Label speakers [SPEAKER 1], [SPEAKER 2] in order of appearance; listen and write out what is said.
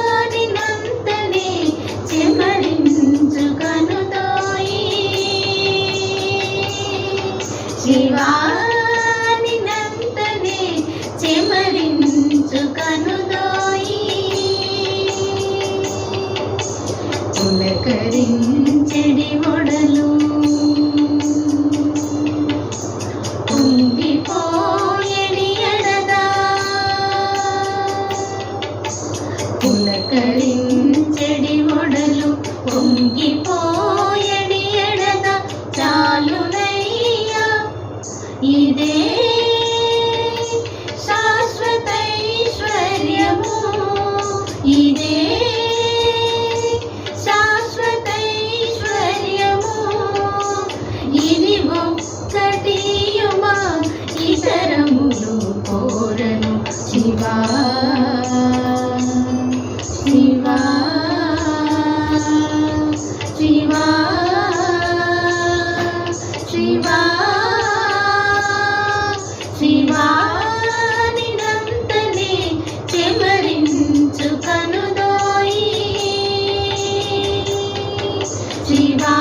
[SPEAKER 1] కానినంతనే చెమరించు కనుతోయి శివానినంతనే చెమరించు కనుతోయి పులకరించడి ఒడలు. ఇదే శాశ్వతైశ్వర్యము ఇదే శాశ్వతైశ్వర్యము ఇది ఒక్కటియుమా ఇతరములు కోరను శివా. శివా. చెమరించు కనుదోయి శివా